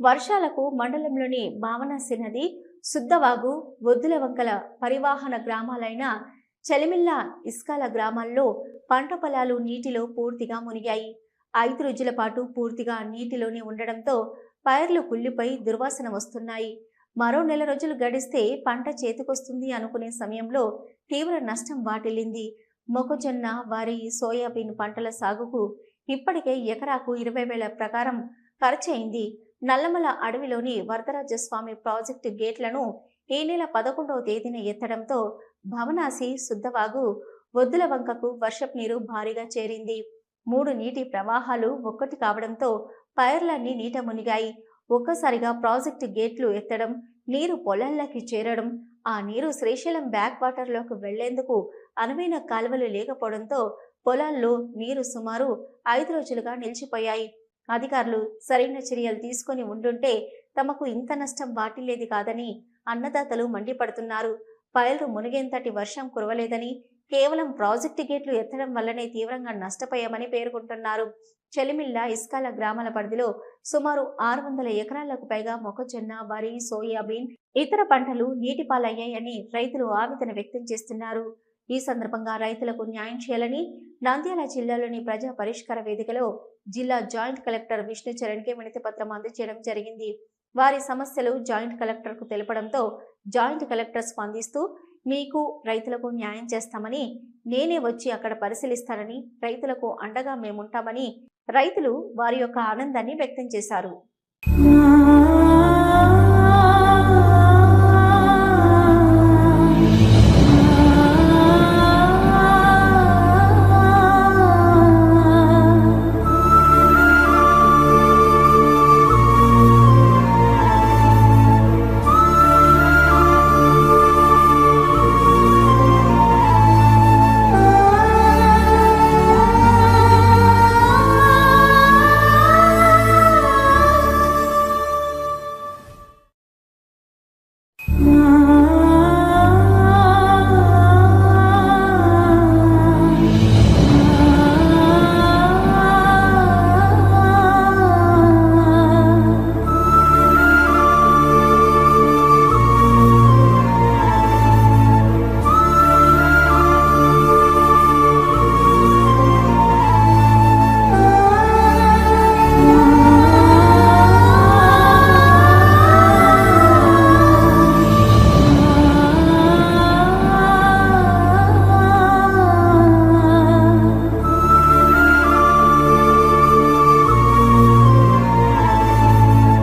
వర్షాలకు మండలంలోని భావనాసి నది శుద్ధవాగు వద్దుల వంకల పరివాహన గ్రామాలైన చలిమిల్ల ఇస్కాల గ్రామాల్లో పంట పొలాలు నీటిలో పూర్తిగా మునిగాయి. ఐదు రోజుల పాటు పూర్తిగా నీటిలోనే ఉండడంతో పైర్లు కుళ్ళిపై దుర్వాసన వస్తున్నాయి. మరో నెల రోజులు గడిస్తే పంట చేతికొస్తుంది అనుకునే సమయంలో తీవ్ర నష్టం వాటిల్లింది. మొక్కజొన్న వరి సోయాబీన్ పంటల సాగుకు ఇప్పటికే ఎకరాకు ఇరవై వేల ప్రకారం ఖర్చయింది. నల్లమల అడవిలోని వరదరాజస్వామి ప్రాజెక్టు గేట్లను ఈ నెల పదకొండవ తేదీన ఎత్తడంతో భవనాసి శుద్ధవాగు వద్దుల వంకకు వర్షపు నీరు భారీగా చేరింది. మూడు నీటి ప్రవాహాలు ఒక్కటి కావడంతో పైర్లన్నీ నీట మునిగాయి. ఒక్కసారిగా ప్రాజెక్టు గేట్లు ఎత్తడం నీరు పొలాల్లోకి చేరడం ఆ నీరు శ్రీశైలం బ్యాక్ వాటర్లోకి వెళ్ళేందుకు అనువైన కాలువలు లేకపోవడంతో పొలాల్లో నీరు సుమారు ఐదు రోజులుగా నిలిచిపోయాయి. అధికారులు సరైన చర్యలు తీసుకొని ఉండుంటే తమకు ఇంత నష్టం వాటిల్లేది కాదని అన్నదాతలు మండిపడుతున్నారు. పైలు మునిగేంతటి వర్షం కురవలేదని కేవలం ప్రాజెక్టు గేట్లు ఎత్తడం వల్లనే తీవ్రంగా నష్టపోయామని పేర్కొంటున్నారు. చెలిమిల్ల ఇస్కాల గ్రామాల పరిధిలో సుమారు ఆరు వందల ఎకరాలకు పైగా మొక్కజొన్న వరి సోయాబీన్ ఇతర పంటలు నీటి పాలయ్యాయని రైతులు ఆవేదన వ్యక్తం చేస్తున్నారు. ఈ సందర్భంగా రైతులకు న్యాయం చేయాలని నంద్యాల జిల్లాలోని ప్రజా పరిష్కార వేదికలో జిల్లా జాయింట్ కలెక్టర్ విష్ణు చరణ్కి వినతి పత్రం అందజేయడం జరిగింది. వారి సమస్యలు జాయింట్ కలెక్టర్కు తెలపడంతో జాయింట్ కలెక్టర్ స్పందిస్తూ మీకు రైతులకు న్యాయం చేస్తామని నేనే వచ్చి అక్కడ పరిశీలిస్తానని రైతులకు అండగా మేముంటామని రైతులు వారి యొక్క ఆనందాన్ని వ్యక్తం చేశారు.